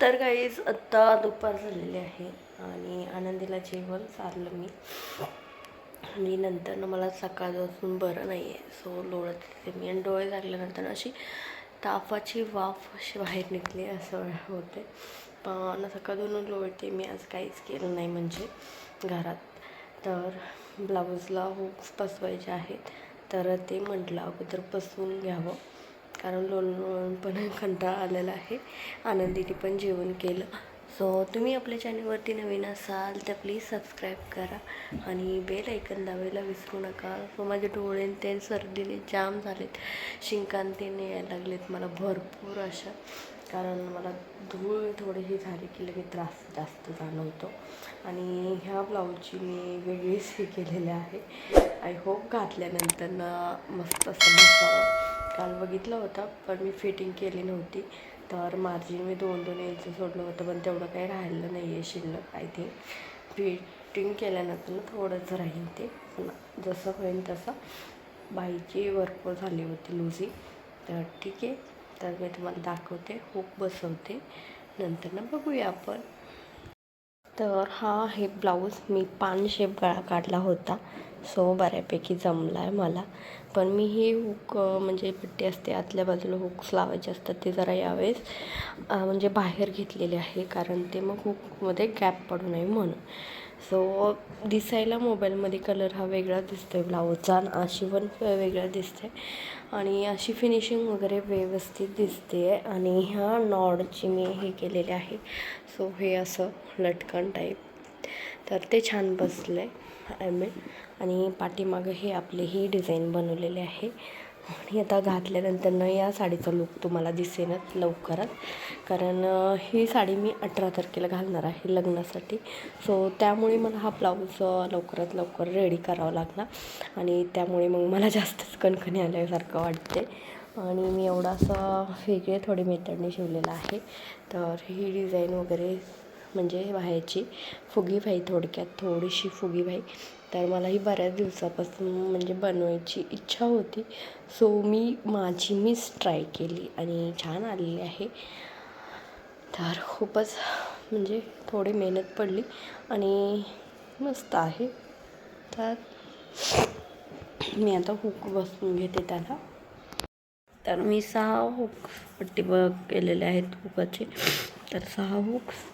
तर काहीच आत्ता दुपार झालेली आहे आणि आनंदीला जेवण चाललं मी. आणि नंतर ना मला सकाळपासून बरं नाही आहे सो लोळत होते मी आणि डोळे लागल्यानंतर अशी तापाची वाफ अशी बाहेर निघली असं होते. पण सकाळून लोळते मी आज काहीच केलं नाही म्हणजे घरात. तर ब्लाऊजला हुक्स बसवायचे आहेत. तर ते म्हटलं अगोदर बसवून घ्यावं. कारण लोणवळून पण कंटाळा आलेला आहे. आनंदीने पण जेवण केलं. सो तुम्ही आपल्या चॅनलवरती नवीन असाल तर प्लीज सबस्क्राईब करा आणि बेल ऐकन दाबायला विसरू नका. सो माझे डोळे ते सर्दीने जाम झालेत. शिंकांतीने यायला लागलेत मला भरपूर अशा. कारण मला धूळ थोडीशी झाली की लगेच त्रास जास्त जाणवतो आणि ह्या ब्लाऊजची मी वेगळीच हे केलेले आहे. आय होप घातल्यानंतर ना मस्त असं बसावं काल बघितला होता पण मी फिटिंग केली नव्हती. तर मार्जिन मी दोन दोन इंच सोडलं होतं पण तेवढं काही राहिलं नाही आहे शिल्लक आय थिंक फिटिंग केल्यानंतर ना थोडंच राहील ते. पण जसं होईल तसं. बाईची वर्क झाली होती लुझी तर ठीक आहे. तर मी तुम्हाला दाखवते. हुक बसवते. नंतर ना बघूया आपण. तर हा हे ब्लाऊज. मी पान शेप गळा काढला होता. सो बऱ्यापैकी जमला आहे मला. पण मी ही हुक म्हणजे पट्टी असते आतल्या बाजूला हुक्स लावायचे असतात ते जरा यावेळेस म्हणजे बाहेर घेतलेले आहे. कारण ते मग हुकमध्ये गॅप पडू नये म्हणून. सो दिसायला मोबाईलमध्ये कलर हा वेगळा दिसतो आहे ब्लाऊजचा आणि अशी पण वेगळा दिसते आणि अशी फिनिशिंग वगैरे व्यवस्थित दिसते. आहे आणि ह्या नॉडची मी हे केलेले आहे. सो हे असं लटकन टाईप तर ते छान बसलं आहे आय मीन आणि पाठीमागं हे आपले ही डिझाईन बनवलेले आहे. आणि आता घातल्यानंतर ना या साडीचा लुक तुम्हाला दिसेनच लवकरच. कारण ही साडी मी अठरा तारखेला घालणार आहे लग्नासाठी. सो त्यामुळे मला हा ब्लाऊज लवकरात लवकर रेडी करावा लागला आणि त्यामुळे मग मला जास्तच कणकणी आल्यासारखं वाटते आणि मी एवढा असं वेगळे थोडे मेथडने शिवलेला आहे. तर ही डिझाईन वगैरे म्हणजे व्हायची फुगीबाई थोडक्यात थोडीशी फुगीबाई तर मला ही बऱ्याच दिवसापासून म्हणजे बनवायची इच्छा होती. सो मी माझी मीच ट्राय केली आणि छान आलेली आहे. तर खूपच म्हणजे थोडी मेहनत पडली आणि मस्त आहे. तर मी आता हुक बसून घेते त्याला. तर मी सहा हुक्स पट्टी ब केलेले आहेत हुकाचे तर सहा हुक्स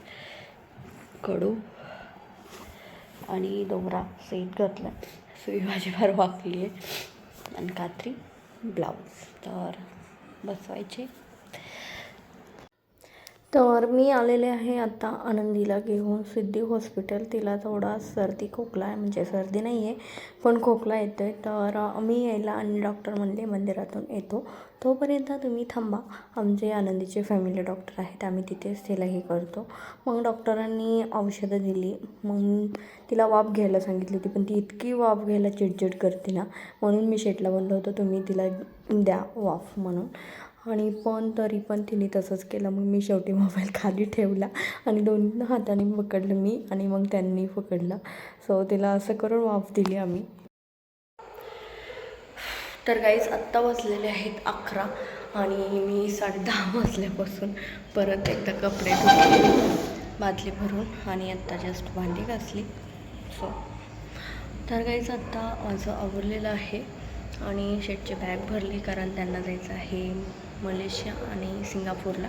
कडू आणि दोरा सेट घातला. सुई माझी फार वाकली आहे. आणि कात्री ब्लाऊज. तर बसवायचे. तर मी आलेले आहे आता आनंदीला घेऊन सिद्धी हॉस्पिटल तिला थोडा सर्दी खोकला आहे म्हणजे सर्दी नाही आहे पण खोकला येतो आहे तर मी यायला आणि डॉक्टर म्हणले मंदिरातून येतो. तोपर्यंत तुम्ही थांबा. आमचे आनंदीचे फॅमिली डॉक्टर आहेत. आम्ही तिथेच तिला हे करतो. मग डॉक्टरांनी औषधं दिली. मग तिला वाफ घ्यायला सांगितली होती पण ती इतकी वाफ घ्यायला चिडचिड करते ना. म्हणून मी शेटला बोललो होतो तुम्ही तिला द्या वाफ म्हणून. आणि पण तरी पण तिने तसंच केलं. मग मी शेवटी मोबाईल खाली ठेवला आणि दोन हाताने पकडलं मी आणि मग त्यांनी पकडलं. सो तिला असं करून वाफ दिली आम्ही. तर काहीच आत्ता वाजलेले आहेत अकरा आणि मी साडे दहा वाजल्यापासून परत एकदा कपडे धुतले बादली भरून आणि आत्ता जस्ट भांडी घासली. सो तर काहीच आत्ता माझं आवरलेलं आहे आणि शेटची बॅग भरली कारण त्यांना जायचं आहे. मलेशिया आणि सिंगापूरला.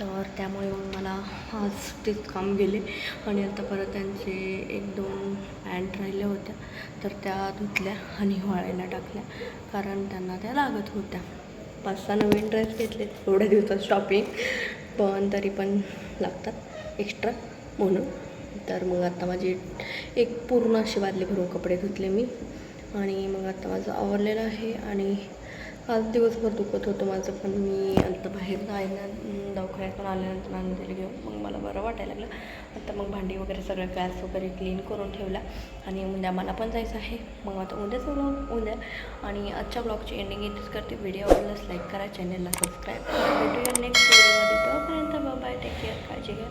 तर त्यामुळे मग मला आज तेच काम गेले. आणि आता परत त्यांचे एक दोन पॅन्ट राहिल्या होत्या. तर त्या धुतल्या आणि वाळायला टाकल्या. कारण त्यांना त्या लागत होत्या. पाच सहा नवीन ड्रेस घेतले. एवढ्या दिवसात शॉपिंग पण तरी पण लागतात एक्स्ट्रा म्हणून. तर मग आता माझी एक पूर्ण अशी बादली भरून कपडे धुतले मी. आणि मग आता माझं आवरलेलं आहे. आणि आज दिवसभर दुखत होतं माझं पण मी आता बाहेर जायला दवाखान्यातून आल्यानंतर आनंदीला घेऊन मग मला बरं वाटायला लागलं. आता मग भांडी वगैरे सगळं गॅस वगैरे क्लीन करून ठेवला. आणि उद्या मला पण जायचं आहे. मग आता उद्याच ब्लॉग उद्या. आणि आजच्या ब्लॉगची एंडिंग इथेच करते. व्हिडिओ आवडल्यास लाईक करा चॅनलला सबस्क्राईब करा. भेटूया नेक्स्ट व्हिडिओमध्ये तोपर्यंत बाय टेक केअर काळजी घ्या.